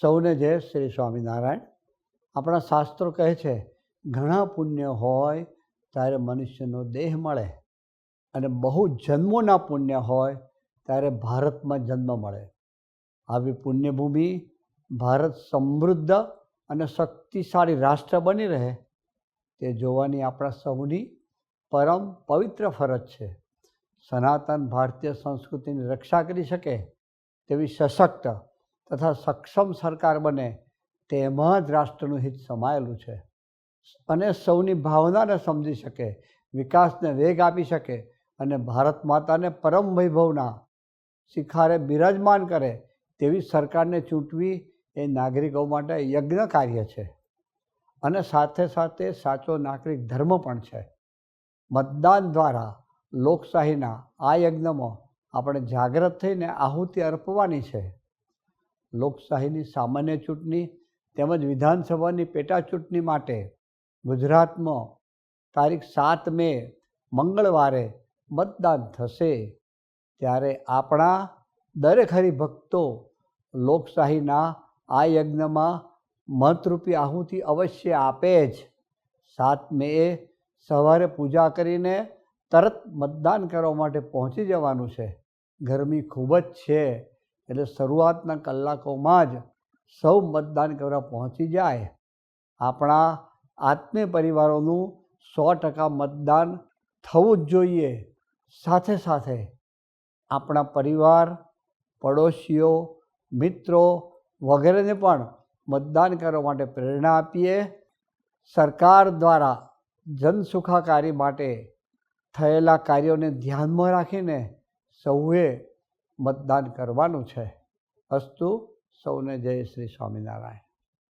સૌને જય શ્રી સ્વામિનારાયણ. આપણા શાસ્ત્રો કહે છે, ઘણા પુણ્ય હોય ત્યારે મનુષ્યનો દેહ મળે અને બહુ જન્મોના પુણ્ય હોય ત્યારે ભારતમાં જન્મ મળે. આવી પુણ્યભૂમિ ભારત સમૃદ્ધ અને શક્તિશાળી રાષ્ટ્ર બની રહે, તે જોવાની આપણા સૌની પરમ પવિત્ર ફરજ છે. સનાતન ભારતીય સંસ્કૃતિની રક્ષા કરી શકે તેવી સશક્ત તથા સક્ષમ સરકાર બને તેમાં જ રાષ્ટ્રનું હિત સમાયેલું છે. અને સૌની ભાવનાને સમજી શકે, વિકાસને વેગ આપી શકે અને ભારત માતાને પરમ વૈભવના શિખારે બિરાજમાન કરે તેવી સરકારને ચૂંટવી એ નાગરિકો માટે યજ્ઞ કાર્ય છે. અને સાથે સાથે સાચો નાગરિક ધર્મ પણ છે. મતદાન દ્વારા લોકશાહીના આ યજ્ઞમાં આપણે જાગૃત થઈને આહુતિ અર્પવાની છે. લોકશાહીની સામાન્ય ચૂંટણી તેમજ વિધાનસભાની પેટા ચૂંટણી માટે ગુજરાતમાં તારીખ સાત મે મંગળવારે મતદાન થશે. ત્યારે આપણા દરેક હરિભક્તો લોકશાહીના આ યજ્ઞમાં મતરૂપી આહુતિ અવશ્ય આપે જ. સાત મે સવારે પૂજા કરીને તરત મતદાન કરવા માટે પહોંચી જવાનું છે. ગરમી ખૂબ જ છે. એટલે શરૂઆતના કલાકોમાં જ સૌ મતદાન કરવા પહોંચી જાય. આપણા આત્મીય પરિવારોનું સો ટકા મતદાન થવું જ જોઈએ. સાથે સાથે આપણા પરિવાર, પડોશીઓ, મિત્રો વગેરેને પણ મતદાન કરવા માટે પ્રેરણા આપીએ. સરકાર દ્વારા જનસુખાકારી માટે થયેલા કાર્યોને ધ્યાનમાં રાખીને સૌએ મતદાન કરવાનું છે. અસ્તુ સૌને જય શ્રી સ્વામિનારાયણ.